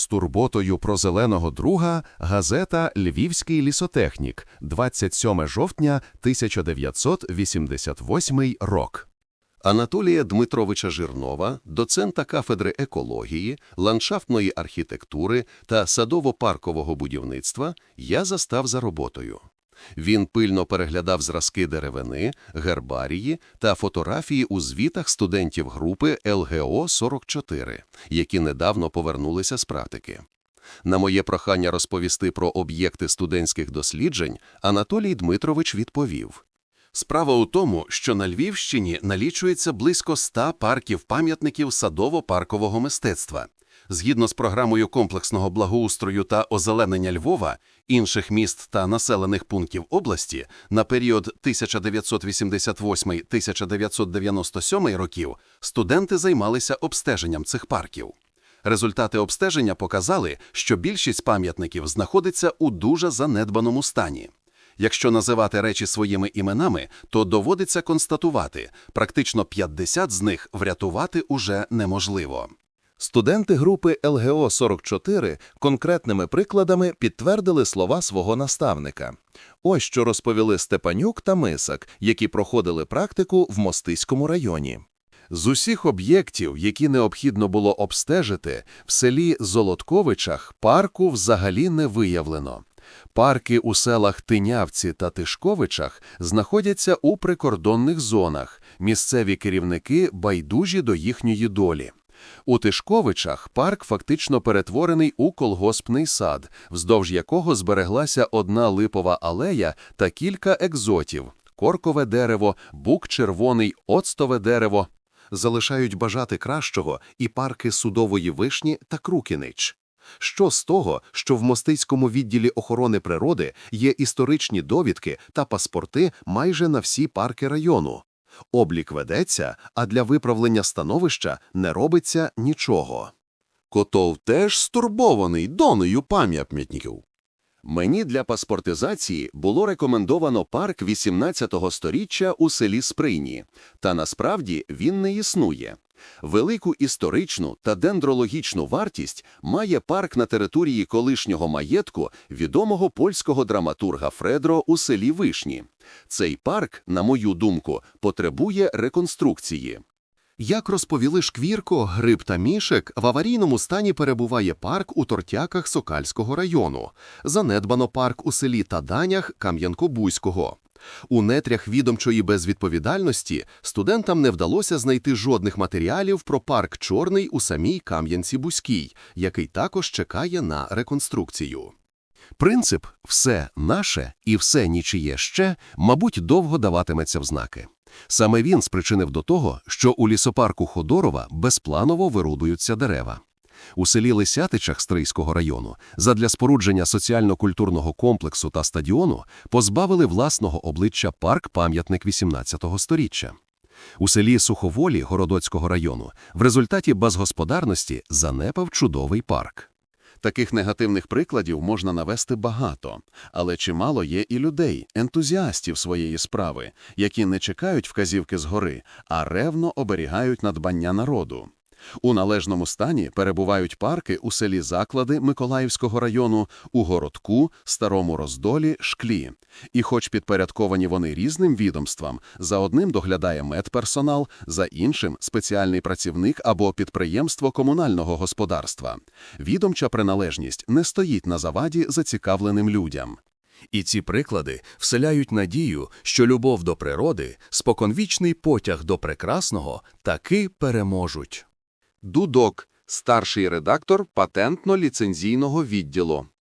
З турботою про зеленого друга газета Львівський лісотехнік, 27 жовтня 1988 рок. Анатолія Дмитровича Жирнова, доцента кафедри екології, ландшафтної архітектури та садово-паркового будівництва, я застав за роботою. Він пильно переглядав зразки деревини, гербарії та фотографії у звітах студентів групи ЛГО-44, які недавно повернулися з практики. На моє прохання розповісти про об'єкти студентських досліджень Анатолій Дмитрович відповів. Справа у тому, що на Львівщині налічується близько 100 парків-пам'ятників садово-паркового мистецтва. Згідно з програмою комплексного благоустрою та озеленення Львова, інших міст та населених пунктів області на період 1988-1997 років студенти займалися обстеженням цих парків. Результати обстеження показали, що більшість пам'ятників знаходиться у дуже занедбаному стані. Якщо називати речі своїми іменами, то доводиться констатувати, практично 50 з них врятувати уже неможливо. Студенти групи ЛГО-44 конкретними прикладами підтвердили слова свого наставника. Ось що розповіли Степанюк та Мисак, які проходили практику в Мостиському районі. З усіх об'єктів, які необхідно було обстежити, в селі Золотковичах парку взагалі не виявлено. Парки у селах Тинявці та Тишковичах знаходяться у прикордонних зонах, місцеві керівники байдужі до їхньої долі. У Тишковичах парк фактично перетворений у колгоспний сад, вздовж якого збереглася одна липова алея та кілька екзотів – коркове дерево, бук червоний, оцтове дерево. Залишають бажати кращого і парки судової вишні та Крукінич. Що з того, що в Мостицькому відділі охорони природи є історичні довідки та паспорти майже на всі парки району? Облік ведеться, а для виправлення становища не робиться нічого. Котов теж стурбований доною пам'ятників. Мені для паспортизації було рекомендовано парк 18-го сторіччя у селі Сприні, та насправді він не існує. Велику історичну та дендрологічну вартість має парк на території колишнього маєтку відомого польського драматурга Фредро у селі Вишні. Цей парк, на мою думку, потребує реконструкції. Як розповіли Шквірко, Гриб та Мішек, в аварійному стані перебуває парк у Тортяках Сокальського району, занедбано парк у селі Таданях Кам'янко-Бузького. У нетрях відомчої безвідповідальності студентам не вдалося знайти жодних матеріалів про парк Чорний у самій Кам'янці-Бузькій, який також чекає на реконструкцію. Принцип «все наше і все нічиє ще», мабуть, довго даватиметься в знаки. Саме він спричинив до того, що у лісопарку Ходорова безпланово вирубуються дерева. У селі Лисятичах Стрийського району задля спорудження соціально-культурного комплексу та стадіону позбавили власного обличчя парк-пам'ятник 18-го сторіччя. У селі Суховолі Городоцького району в результаті безгосподарності занепав чудовий парк. Таких негативних прикладів можна навести багато, але чимало є і людей, ентузіастів своєї справи, які не чекають вказівки згори, а ревно оберігають надбання народу. У належному стані перебувають парки у селі Заклади Миколаївського району, у Городку, Старому Роздолі, Шклі. І хоч підпорядковані вони різним відомствам, за одним доглядає медперсонал, за іншим – спеціальний працівник або підприємство комунального господарства. Відомча приналежність не стоїть на заваді зацікавленим людям. І ці приклади вселяють надію, що любов до природи, споконвічний потяг до прекрасного таки переможуть. Дудок, старший редактор патентно-ліцензійного відділу.